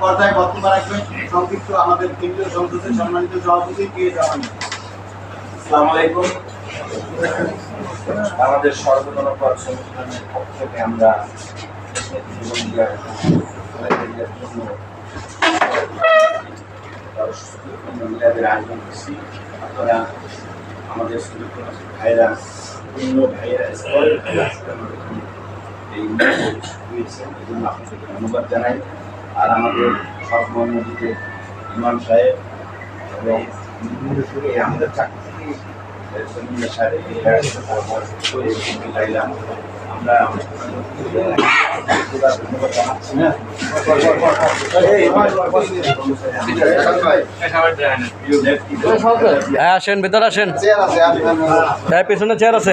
পর্দায় বক্তব্য রাখবেন। সংক্ষিপ্ত আমাদের কেন্দ্রীয় সংসদের সম্মানিত সভাপতি কে জামান আসসালামু আলাইকুম। আমাদের সর্বজন পর সংগঠনের পক্ষ থেকে আমরা মহিলাদের আমাদের এই জন্য আপনাদেরকে ধন্যবাদ জানাই। আর আমাদের সর্বময় মসজিদের ইমাম সাহেব এবং আমাদের চাকরি থেকে হ্যাঁ আসেন ভেতরে আসেন। চেয়ার আছে।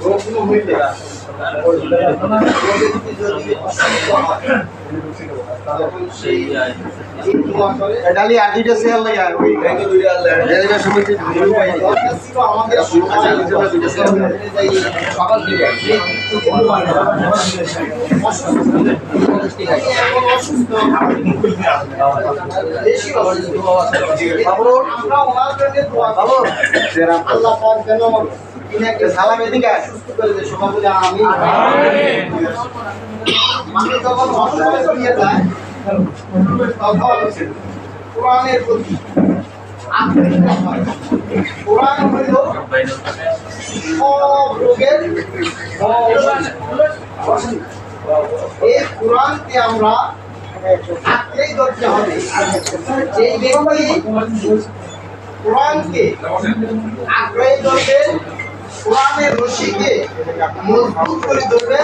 চেয়ার আছে ডালি আর দুইটা চেয়ার লাগে ওই ডেলিগেশন সমিতি আমাদের সকাল মানুষ যখন অসুস্থ যায় কোরআনের প্রতি আত্মবিশ্বাস হয়। কোরআন হইল সব রোগের। এই কোরআনকে আমরা আঁকড়েই ধরতে হবে। যেই ব্যক্তি কোরআনকে আঁকড়েই ধরবে কোরআনের রশিকে মজবুত করে ধরবে,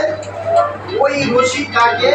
ওই রশিটাকে